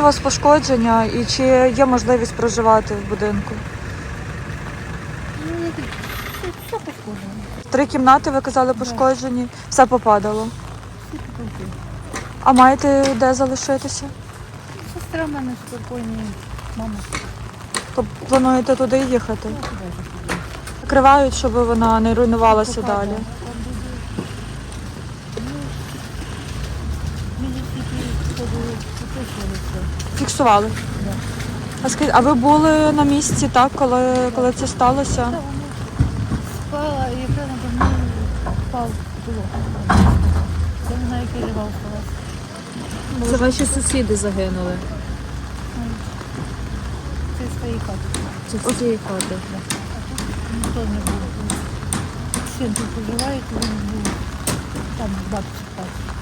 у вас пошкодження і чи є можливість проживати в будинку? Ну, все, пошкоджено. Три кімнати, ви казали, пошкоджені, все попадало. А маєте де залишитися? Сестра в мене спокійна, мама. То плануєте туди їхати? Піду. Закривають, щоб вона не руйнувалася далі. да. Там буде, ну, Мені тільки ходили, потушили все. Фіксували. Да. А скажіть, а ви були на місці, так, коли, коли це сталося? Та спала, і яка надо мною впав було. Я не знаю, який лівав впала. Це ваші сусіди загинули. Це з своєї хати. Це з цієї хати. Ніхто не був. Син тут проживає, то він був там бабці в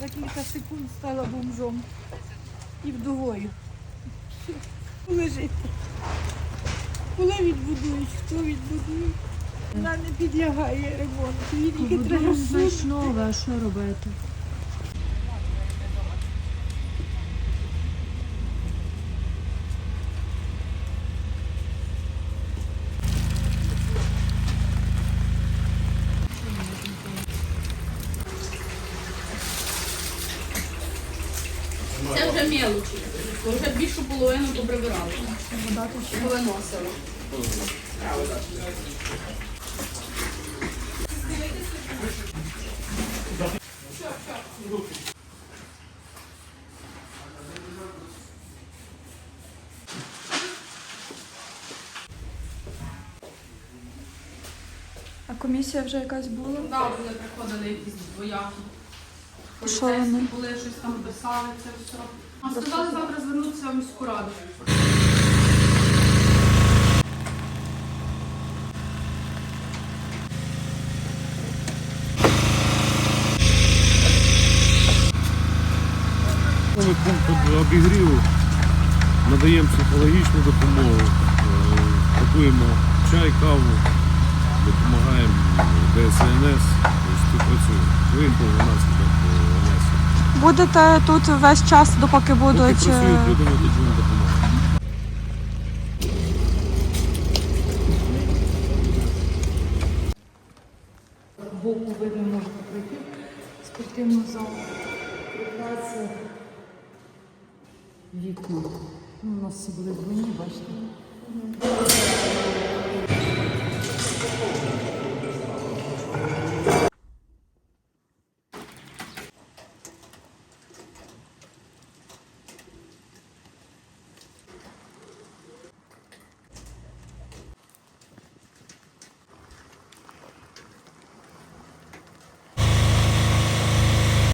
За кілька секунд стала бомжом і вдовою. Лежить. Коли відбудують, хто відбудує? Вона не підлягає ремонту. Її тільки треба нове, а що робити? Вже мелочі. Вже більшу половину поприбирали. Повиносили. А комісія вже якась була? Да, були приходили якісь двояки. Що вони? Були, щось там писали, це все. Сказали завтра звернутися в міську раду. Пункт обігріву надаємо психологічну допомогу, е, готуємо чай, каву, допомагаємо ДСНС, співпрацюємо. Виїхали у нас. Будете тут весь час, допоки Поки будуть. працюють е, люди, ми. Боку видно можна пройти спортивну залу. Прекрасне вікна. Ну, У нас всі були двойні, бачите.